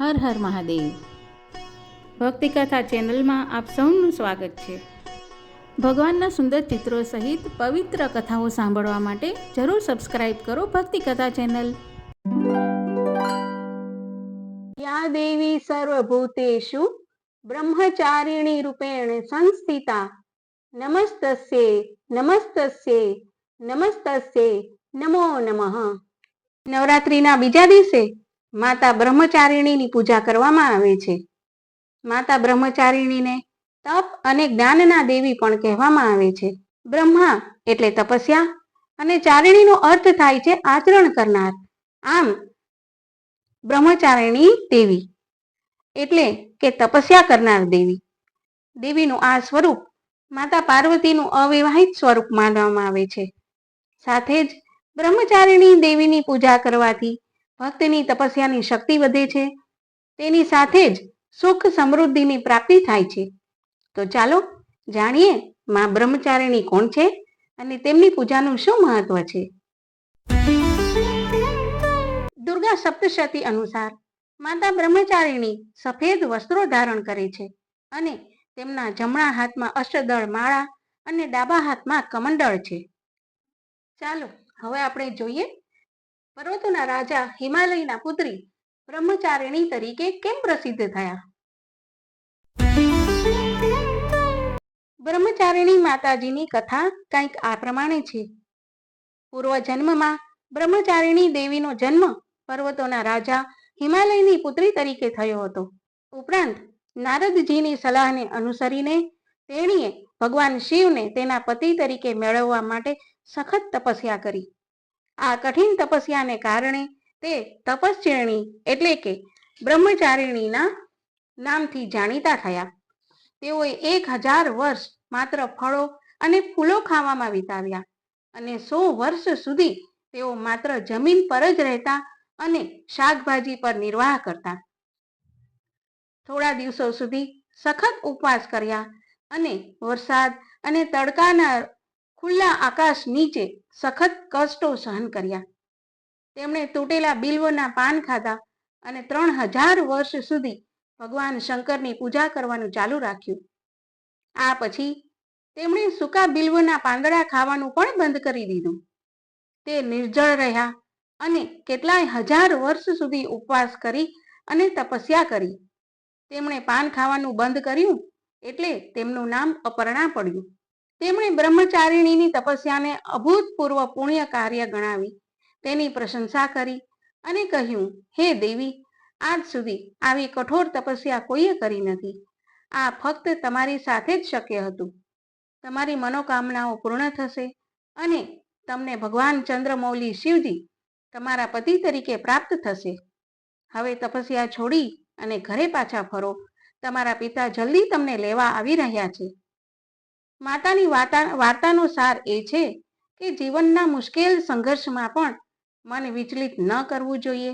હર હર મહાદેવ. ભક્તિકથા ચેનલમાં આપ સૌનું સ્વાગત છે. ભગવાનના સુંદર ચિત્રો સહિત પવિત્ર કથાઓ સાંભળવા માટે જરૂર સબસ્ક્રાઇબ કરો ભક્તિકથા ચેનલ. યા દેવી સર્વભૂતેષુ બ્રહ્મચારિણી રૂપેણ સંસ્થિતા. નમસ્તસ્યે નમસ્તસ્યે નમસ્તસ્યે, નમો નમઃ. નવરાત્રિના બીજા દિવસે માતા બ્રહ્મચારિણીની પૂજા કરવામાં આવે છે. માતા બ્રહ્મચારિણીને તપ અને જ્ઞાનના દેવી પણ કહેવામાં આવે છે. બ્રહ્મા એટલે તપસ્યા અને ચારિણીનો અર્થ થાય છે આચરણ કરનાર. આમ, બ્રહ્મચારિણી દેવી એટલે કે તપસ્યા કરનાર દેવી. દેવીનું આ સ્વરૂપ માતા પાર્વતીનું અવિવાહિત સ્વરૂપ માનવામાં આવે છે. સાથે જ બ્રહ્મચારિણી દેવીની પૂજા કરવાથી ભક્તની તપસ્યાની શક્તિ વધે છે. તેની સાથે જ સુખ સમૃદ્ધિની પ્રાપ્તિ થાય છે. તો ચાલો જાણીએ માં બ્રહ્મચારિણી કોણ છે અને તેમની પૂજાનું શું મહત્વ છે? દુર્ગા સપ્તશતી અનુસાર માતા બ્રહ્મચારિણી સફેદ વસ્ત્રો ધારણ કરે છે અને તેમના જમણા હાથમાં અષ્ટદળ માળા અને ડાબા હાથમાં કમંડળ છે. ચાલો, હવે આપણે જોઈએ પર્વતોના રાજા, હિમાલયના પુત્રી, બ્રહ્મચારિણી તરીકે કેમ પ્રસિદ્ધ થયા? બ્રહ્મચારિણી માતાજીની કથા કંઈક આ પ્રમાણે છે. પૂર્વ જન્મમાં બ્રહ્મચારિણી દેવીનો જન્મ પર્વતોના રાજા, હિમાલયની પુત્રી તરીકે થયો હતો. ઉપરાંત નારદજીની સલાહને અનુસરીને તેણીએ ભગવાન શિવને તેના પતિ તરીકે મેળવવા માટે સખત તપસ્યા કરી. આ કઠિન તપસ્યાને કારણે તે તપસ્વિણી એટલે કે બ્રહ્મચારિણીના નામથી જાણીતા થયા. તેઓએ એક હજાર વર્ષ માત્ર ફળો અને ફૂલો ખાવામાં વિતાવ્યા અને સો વર્ષ સુધી તેઓ માત્ર જમીન પર જ રહેતા અને શાકભાજી પર નિર્વાહ કરતા. થોડા દિવસો સુધી સખત ઉપવાસ કર્યા અને વરસાદ અને તડકાના ખુલ્લા આકાશ નીચે સખત કષ્ટો સહન કર્યા. તેમણે તૂટેલા બિલ્વના પાન ખાધા અને ત્રણ હજાર વર્ષ સુધી ભગવાન શંકરની પૂજા કરવાનું ચાલુ રાખ્યું. આ પછી તેમણે સૂકા બિલ્વના પાંદડા ખાવાનું પણ બંધ કરી દીધું. તે નિર્જળ રહ્યા અને કેટલાય હજાર વર્ષ સુધી ઉપવાસ કરી અને તપસ્યા કરી. તેમણે પાન ખાવાનું બંધ કર્યું એટલે તેમનું નામ અપર્ણા પડ્યું. તેમણે બ્રહ્મચારિણીની તપસ્યાને અભૂતપૂર્વ પુણ્ય કાર્ય ગણાવી. તેની પ્રશંસા કરી અને કહ્યું, હે દેવી, આજ સુધી આવી કઠોર તપસ્યા કોઈએ કરી નથી. આ ફક્ત તમારી સાથે જ શક્ય હતું. તમારી મનોકામનાઓ પૂર્ણ થશે અને તમને ભગવાન ચંદ્રમૌલી શિવજી તમારા પતિ તરીકે પ્રાપ્ત થશે. હવે તપસ્યા છોડી અને ઘરે પાછા ફરો. તમારા પિતા જલ્દી તમને લેવા આવી રહ્યા છે. માતાની વાર્તા વાર્તાનો સાર એ છે કે જીવનના મુશ્કેલ સંઘર્ષમાં પણ મન વિચલિત ન કરવું જોઈએ.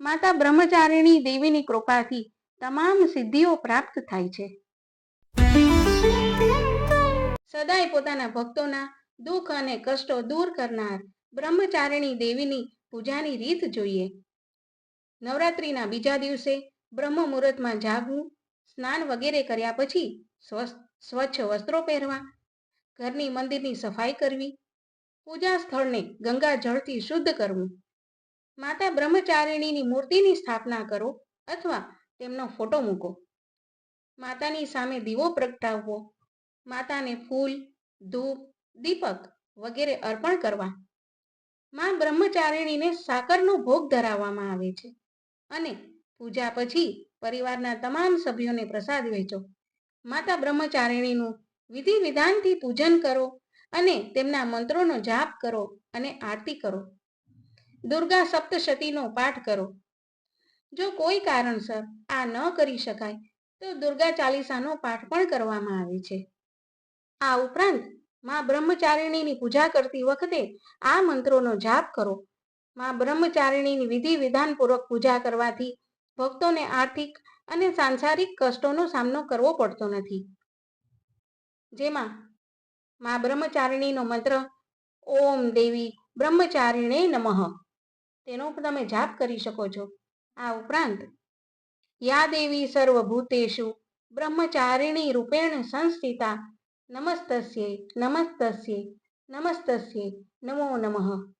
માતા બ્રહ્મચારિણી દેવીની કૃપાથી તમામ સિદ્ધિઓ પ્રાપ્ત થાય છે. સદાય પોતાના ભક્તોના દુઃખ અને કષ્ટો દૂર કરનાર બ્રહ્મચારિણી દેવીની પૂજાની રીત જોઈએ. નવરાત્રિના બીજા દિવસે બ્રહ્મ મુહૂર્તમાં જાગવું, સ્નાન વગેરે કર્યા પછી સ્વચ્છ વસ્ત્રો પહેરવા, ઘરની મંદિરની સફાઈ કરવી, પૂજા સ્થળને ગંગા જળથી શુદ્ધ કરવું. માતા બ્રહ્મચારિણીની મૂર્તિની સ્થાપના કરો અથવા તેમનો ફોટો મૂકો. માતાની સામે દીવો પ્રગટાવવો, માતાને ફૂલ, ધૂપ, દીપક વગેરે અર્પણ કરવા. માં બ્રહ્મચારિણીને સાકરનો ભોગ ધરાવવામાં આવે છે અને પૂજા પછી પરિવારના તમામ સભ્યોને પ્રસાદ વહેંચો માતા બ્રહ્મચારિણીનું વિધિ વિધાનથી પૂજન કરો અને તેમના મંત્રોનો જાપ કરો અને આરતી કરો. દુર્ગા સપ્તશતીનો પાઠ કરો. જો કોઈ કારણસર આ ન કરી શકાય, તો દુર્ગા ચાલીસાનો પાઠ પણ કરવામાં આવે છે. આ ઉપરાંતમાં બ્રહ્મચારિણીની પૂજા કરતી વખતે આ મંત્રોનો જાપ કરો. માં બ્રહ્મચારિણીની વિધિ વિધાનપૂર્વક પૂજા કરવાથી ભક્તોને આર્થિક અને સાંસારિક કષ્ટોનો સામનો કરવો પડતો નથી. જેમાં મા બ્રહ્મચારિણીનો મંત્ર, ઓમ દેવી બ્રહ્મચારિણે નમઃ. તેનો તમે જાપ કરી શકો છો. આ ઉપરાંત, યા દેવી સર્વભૂતેશુ બ્રહ્મચારિણી રૂપેણ સંસ્થિતા નમસ્તસ્યે નમસ્તસ્યે નમસ્તસ્યે, નમો નમઃ.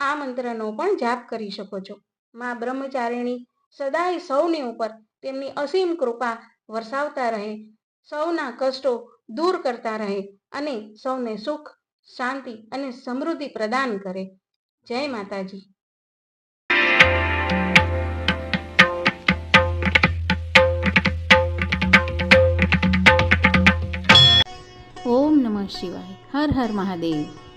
આ મંત્રનો પણ જાપ કરી શકો છો. મા બ્રહ્મચારિણી સદાય સૌની ઉપર તેમની અસીમ કૃપા વરસાવતા રહે. સૌના કષ્ટો દૂર કરતા રહે અને સૌને સુખ, શાંતિ અને સમૃદ્ધિ પ્રદાન કરે. જય માતાજી. ઓમ નમઃ શિવાય. હર હર મહાદેવ.